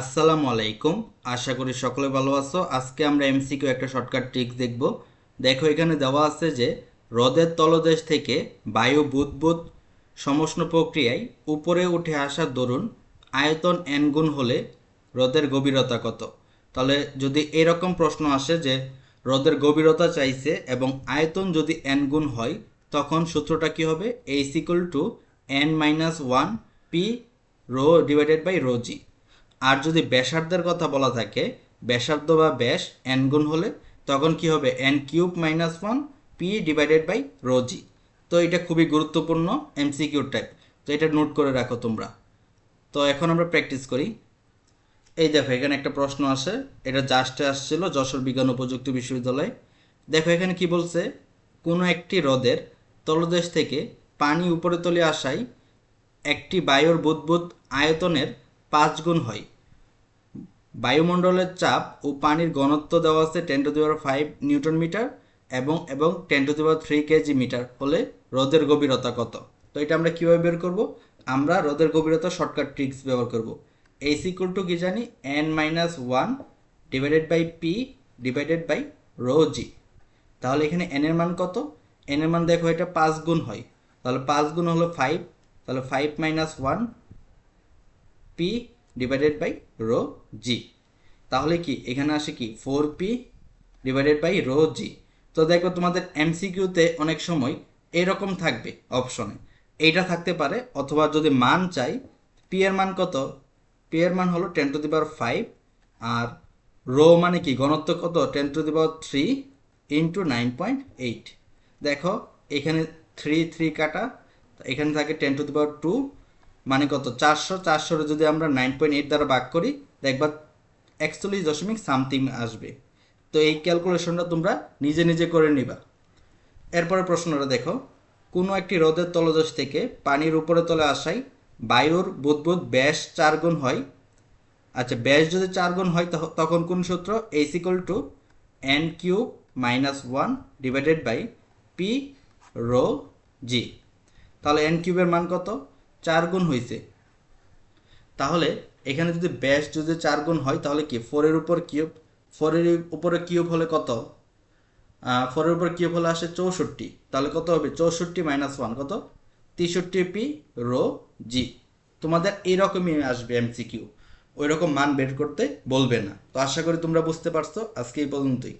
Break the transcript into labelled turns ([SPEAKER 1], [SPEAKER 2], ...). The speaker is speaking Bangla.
[SPEAKER 1] আসসালামু আলাইকুম। আশা করি সকলে ভালো আছো। আজকে আমরা এমসিকিউ একটা শর্টকাট ট্রিক্স দেখব। দেখো, এখানে দেওয়া আছে যে, হ্রদের তলদেশ থেকে বায়ু বুদবুদ সমষ্ণ প্রক্রিয়ায় উপরে উঠে আসার দরুন আয়তন এন গুণ হলে হ্রদের গভীরতা কত? তাহলে যদি এরকম প্রশ্ন আসে যে, হ্রদের গভীরতা চাইছে এবং আয়তন যদি এন গুণ হয়, তখন সূত্রটা কি হবে? H equal to n minus one p rho divided by rho g আর যদি ব্যাসার্ধের কথা বলা থাকে, ব্যাসার্ধ বা ব্যাস এন গুণ হলে, তখন কি হবে? N cube minus one p divided by rho g তো এটা খুবই গুরুত্বপূর্ণ এমসিকিউ টাইপ তো এটা নোট করে রাখো তোমরা। তো এখন আমরা প্র্যাকটিস করি। এই দেখো, এখানে একটা প্রশ্ন আসে। এটা জাস্টে আসছিল যশোর বিজ্ঞান ও প্রযুক্তি বিশ্ববিদ্যালয়। দেখো, এখানে কি বলছে? কোনো একটি হ্রদের তলদেশ থেকে পানি উপরে তলে আসায় একটি বায়ুর বুদবুদ আয়তনের পাঁচ গুণ হয়। বায়ুমণ্ডলের চাপ ও পানির ঘনত্ব দেওয়া আছে ten to the power five newton metre এবং এবং ten to the power three kg metre হলে রোদের গভীরতা কত? তো এটা আমরা কীভাবে বের করব? আমরা রোদের গভীরতা শর্টকাট ট্রিক্স ব্যবহার করব। এইচ ইকুয়াল টু কি জানি? N minus one divided by p divided by rho g তাহলে এখানে এন এর মান কত? এন এর মান দেখো এটা পাঁচ গুণ হয়। তাহলে পাঁচ গুণ হলো ফাইভ তাহলে five minus one p divided by rho g তাহলে কি, এখানে আসে কি? Four p divided by rho g তো দেখো তোমাদের এমসিকিউতে অনেক সময় এরকম থাকবে অপশনে এইটা থাকতে পারে, অথবা যদি মান চাই পি এর মান কত? পি এর মান হলো ten to the power five R rho মানে কি? ঘনত্ব কত? Ten to the power three into nine point eight দেখো, এখানে থ্রি থ্রি কাটা, এখানে থাকে ten to the power two মানে কত? চারশো, চারশোর যদি আমরা নাইন পয়েন্ট এইট দ্বারা ভাগ করি, দেখবা একচল্লিশ দশমিক সামথিং আসবে। তো এই ক্যালকুলেশনটা তোমরা নিজে নিজে করে নিবা। এরপরে প্রশ্নটা দেখো। কোনো একটি হ্রদের তলদেশ থেকে পানির উপরে তলে আসায় বায়ুর বুদবুদ ব্যাস চার গুণ হয়। আচ্ছা ব্যাস যদি চার গুণ হয় তখন কোন সূত্র? H equal to n q minus one divided by p rho g তাহলে এন কিউবের মান কত? চার গুণ হয়েছে তাহলে এখানে যদি ব্যাস যদি চার গুণ হয়, তাহলে কি? ফোরের উপর কিউব ফোরের উপরে কিউব হলে কত? ফোরের উপর কিউব হলে আসে চৌষট্টি। তাহলে কত হবে? চৌষট্টি মাইনাস ওয়ান কত? তেষট্টি পি রো জি তোমাদের এইরকমই আসবে এমসিকিউ ওই রকম মান বের করতে বলবে না। তো আশা করি তোমরা বুঝতে পারছ। আজকে এই পর্যন্তই।